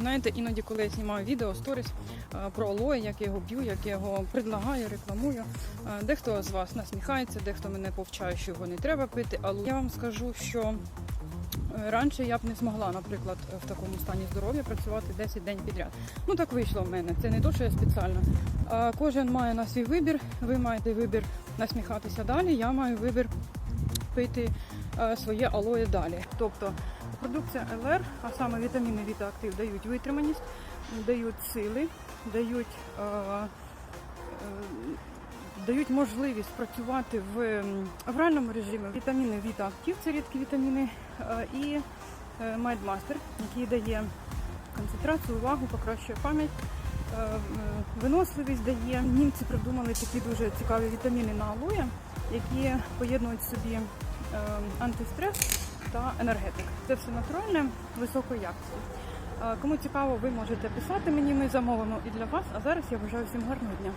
Знаєте, іноді, коли я знімаю відео, сторіс е, про алоє, як я його б'ю, як я його предлагаю, рекламую. е, Дехто з вас насміхається, дехто мене повчає, що його не треба пити. Але я вам скажу, що е, раніше я б не змогла, наприклад, в такому стані здоров'я працювати 10 день підряд. Ну так вийшло в мене. Це не то, що я спеціально. Кожен має на свій вибір. Ви маєте вибір насміхатися далі. Я маю вибір пити своє алоє далі. Тобто продукція ЛР, а саме вітаміни Віта Актив дають витриманість, дають сили, дають, е, е, дають можливість працювати в, реальному режимі. Вітаміни Віта Актив це рідкі вітаміни, е, і е, Майдмастер, який дає концентрацію, увагу, покращує пам'ять. е, е, Виносливість дає. Німці придумали такі дуже цікаві вітаміни на алоє, які поєднують собі е, антистрес та енергетик. Це все натуральне, високої якості. Е, Кому цікаво, ви можете писати мені, ми замовимо і для вас. А зараз я бажаю всім гарного дня.